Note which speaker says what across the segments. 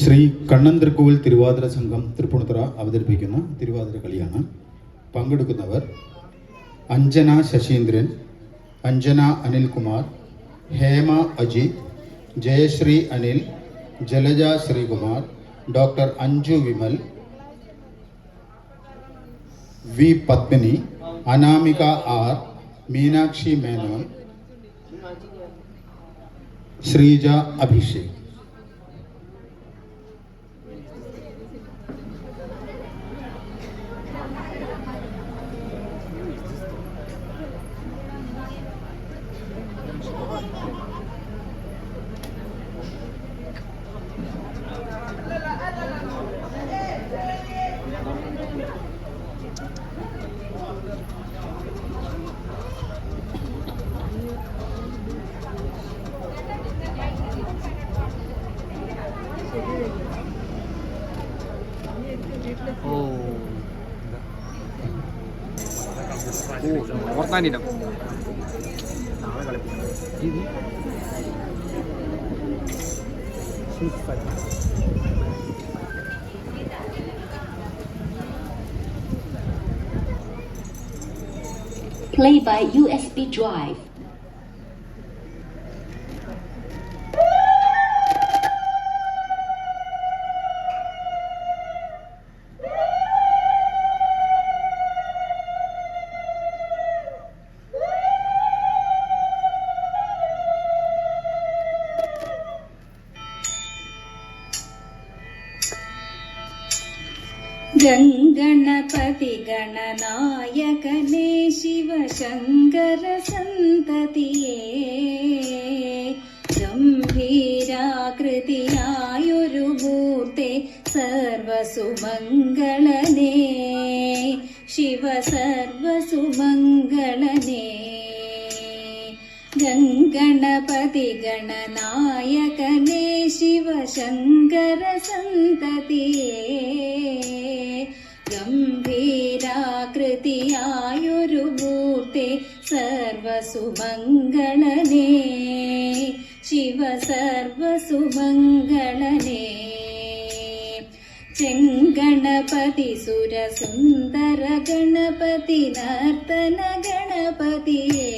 Speaker 1: ശ്രീ കണ്ണൻ തൃക്കോവിൽ തിരുവാതിര സംഘം തൃപ്പൂണിത്തുറ അവതരിപ്പിക്കുന്ന. തിരുവാതിര കളിയാണ്. പങ്കെടുക്കുന്നവർ Anjana Sasindran Anjana Anilkumar Hema Ajith Jayasree Anil Jalaja Sreekumar doctor Anju Vimal V Padmini Anamika R Meenakshi Menon Sreeja Abhishek.
Speaker 2: ഓ ഓർത്താനിടം നാളെ കളിപ്പിക്കണം
Speaker 3: Play by USB drive.
Speaker 4: ഗംഗണപതി ഗണനായകനേ ശിവശങ്കരസന്തതിയേ ഗംഭീരാകൃതിയായൊരു മൂർത്തെ സർവസുമംഗളനേ. ശിവ സർവസുമംഗളനേ ഗംഗണപതി ഗണനായകനേ ശിവശങ്കരസന്തതിയേ ഗംഭീരാകൃതിയായൊരു സർവസുമംഗളനേ ശിവ സർവസുമംഗളനേ. ചെങ്കണപതി സുരസുന്ദര ഗണപതി നർത്തന ഗണപതിയേ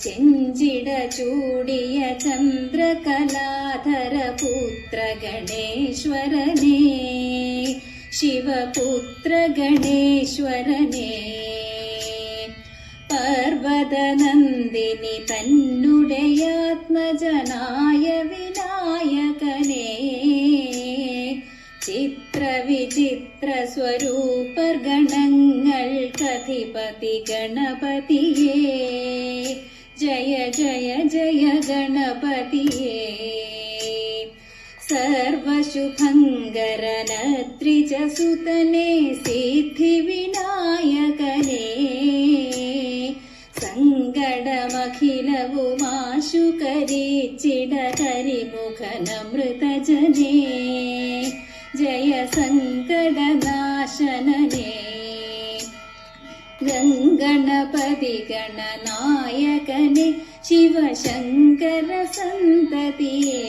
Speaker 4: ചെഞ്ചിട ചൂടിയ ചന്ദ്രകലാധര പുത്ര ഗണേശ്വരനേ ശിവപുത്ര ഗണേശ്വരനേ പർവതനന്ദിനി തന്നുടയാത്മജനായ വിനായകനേ. ചിത്രവിചിത്ര സ്വരൂപർ കഥിപതി ഗണപതിയേ. ജയ ജയ ജയ ഗണപതിയേ. സർവശുഭങ്കരനത്രിജസുതനേ സിദ്ധിവിനായകനേ
Speaker 5: जनने गङ्गणपति गणनायकने शिवशङ्कर सन्ततिये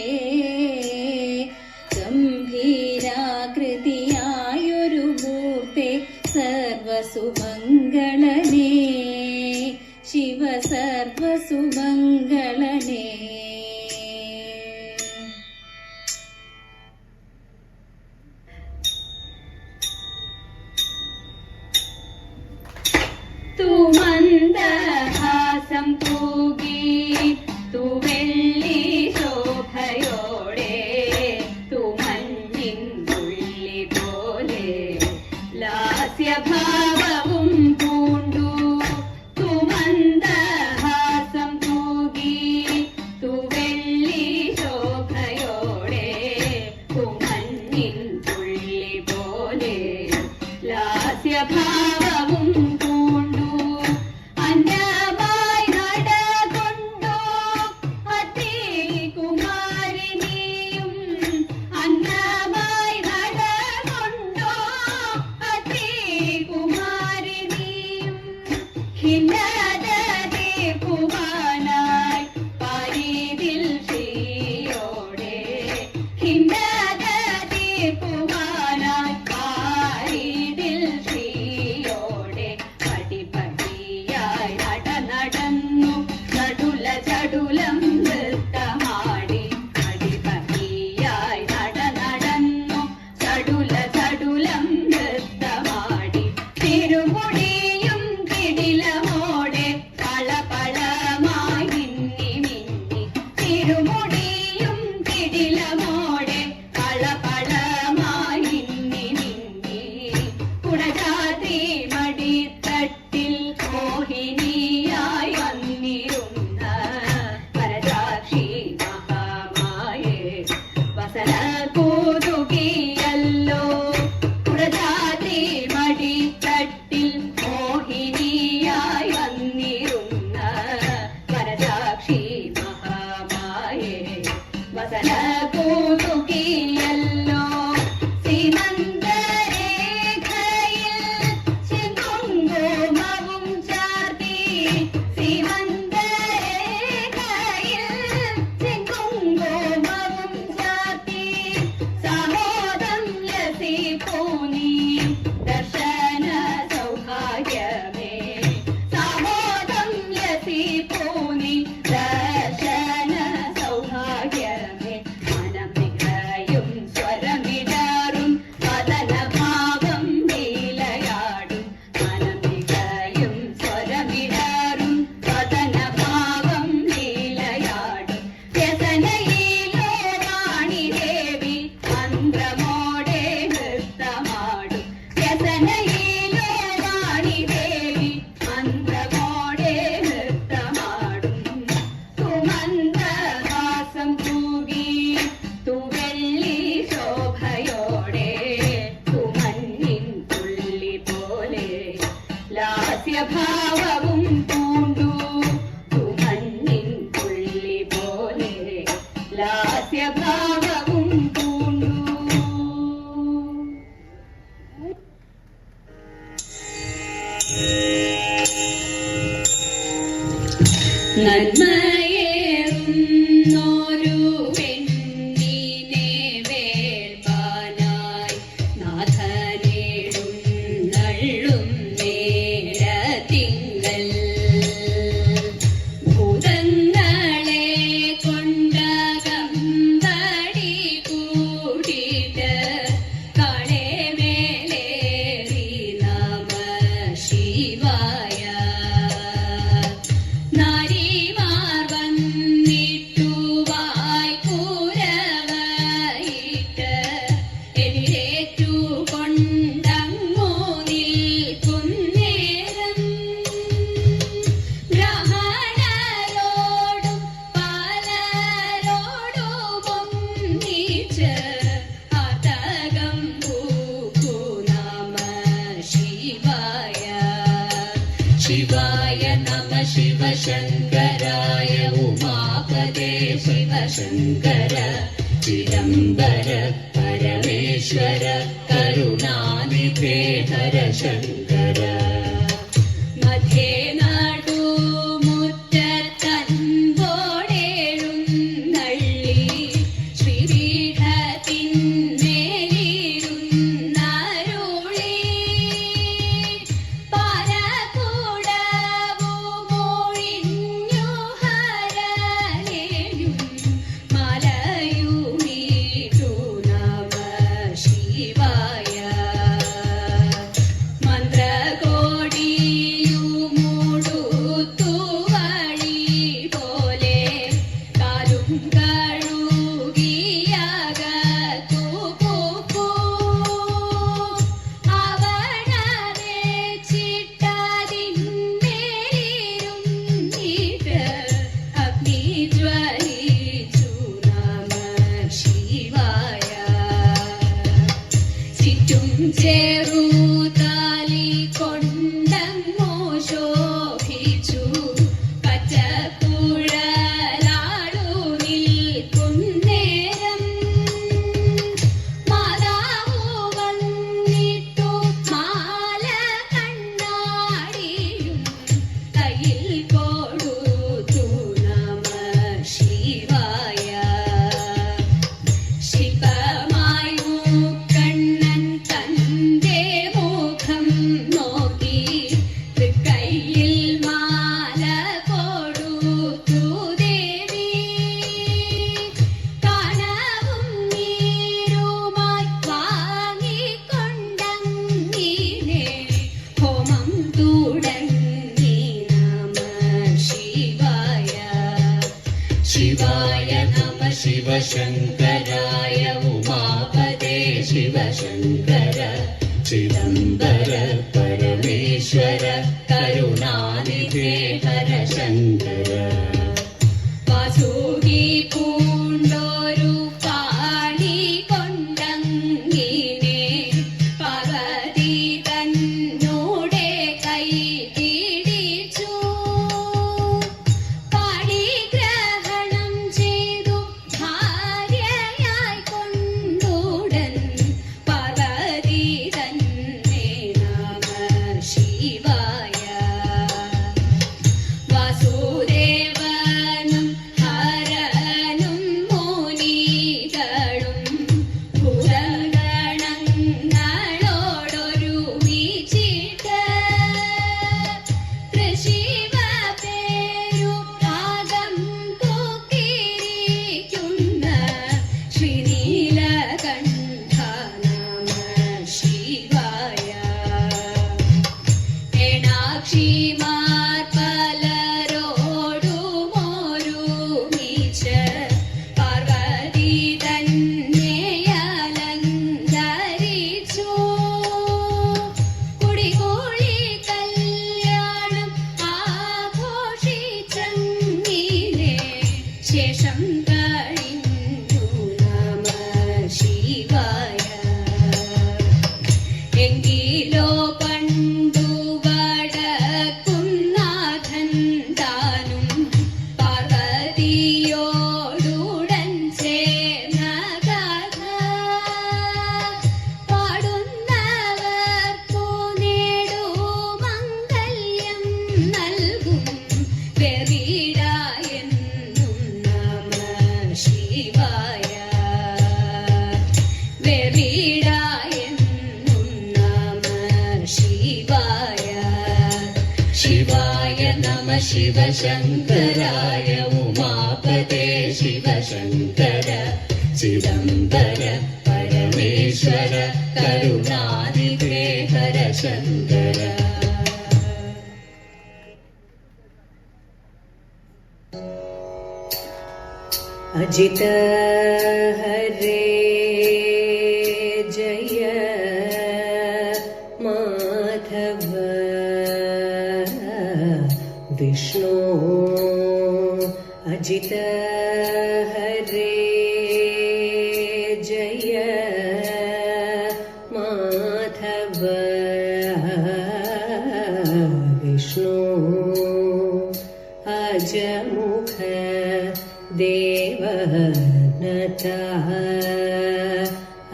Speaker 5: शिवाय नम शिवशङ्कराय उमापदे शिवशङ्कर। चिदम्बर परमेश्वर करुणानि हर शङ्कर मध्ये Africa. ശിവശങ്കരായ ഉമാപതേ ശിവശങ്കര ചിദംബര പരമേശ്വര കരുണാനിധേ ഹര ശങ്കര
Speaker 6: അജിത गजमुख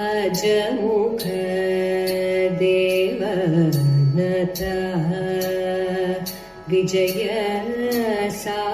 Speaker 6: अज मुख देवनतः विजय
Speaker 5: सा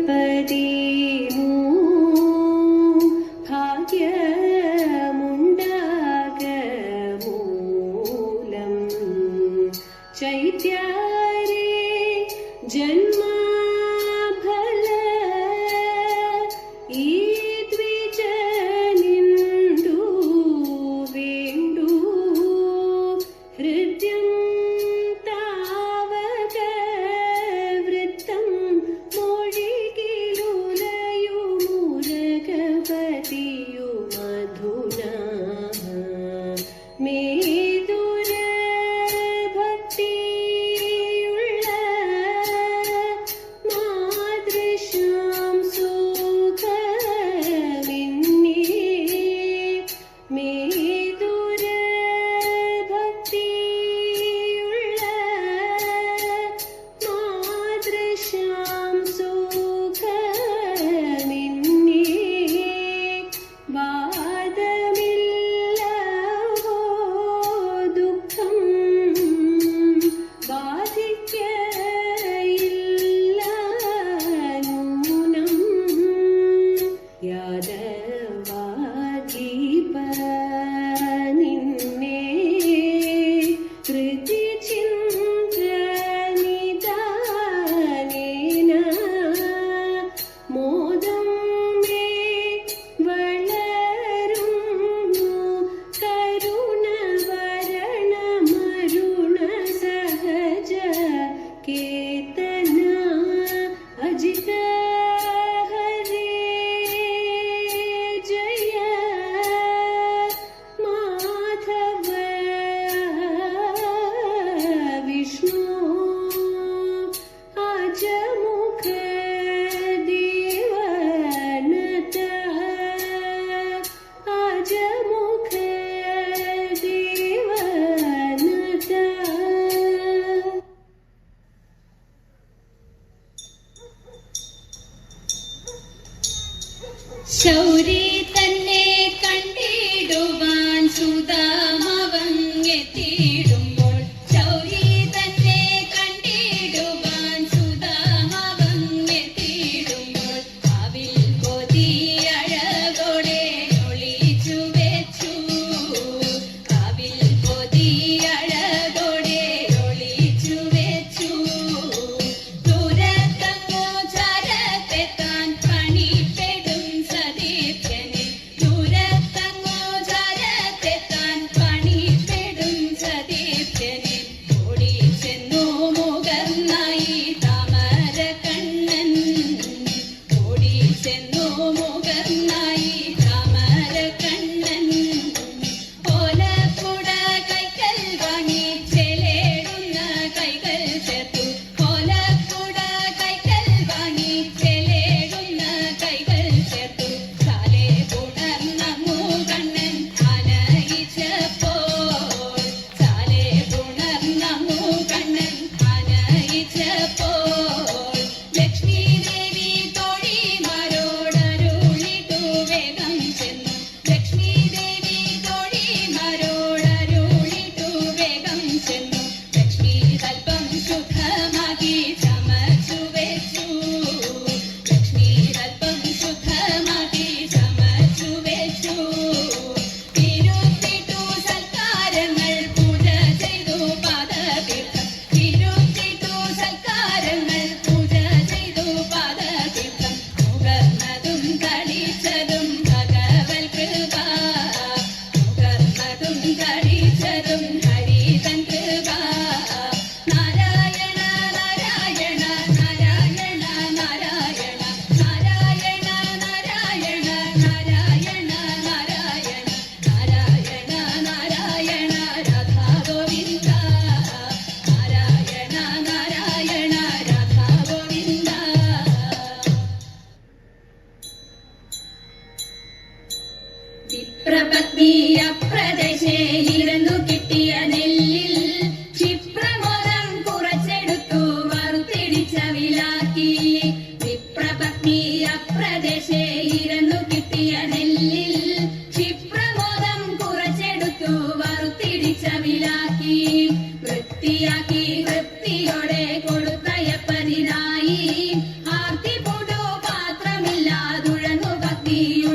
Speaker 5: everybody. me sakit you.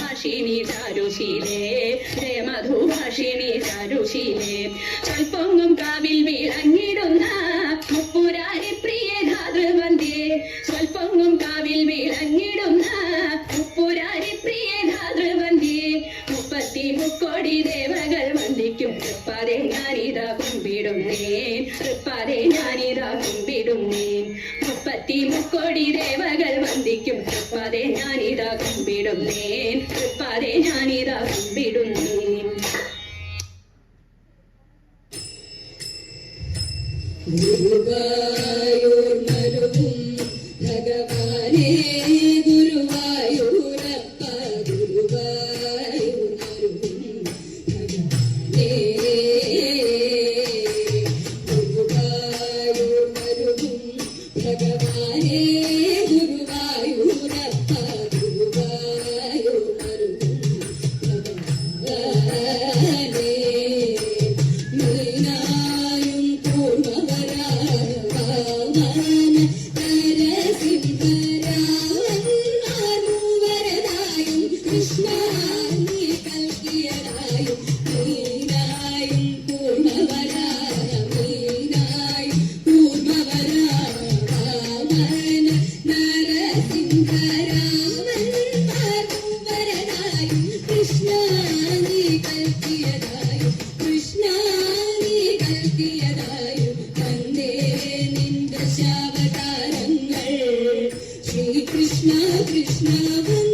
Speaker 5: മധുഭാഷിണി ചാരുശീലേ രേ മധുഭാഷിണി ചാരുശീലേ. കൽപ്പൊങ്ങും കാവിൽ വിളങ്ങിടുന്ന മുപ്പുരാരി പ്രിയ ധാതൃവന്ധ്യേ കാവിൽ മുപ്പുരാരി പ്രിയ മുപ്പത്തി മുക്കോടി ദേവകൾ വന്ദിക്കും തൃപ്പാതെ ഞാനിതാ തൃപ്പാതെ ഞാനിതാ മുപ്പത്തി മുക്കോടി ദേവകൾ വന്ദിക്കും തൃപ്പാതെ ഞാനിതാ
Speaker 7: കുമ്പിടുന്നേ. ഞാനിതവിടുന്നു Goodbye. Krishna Krishna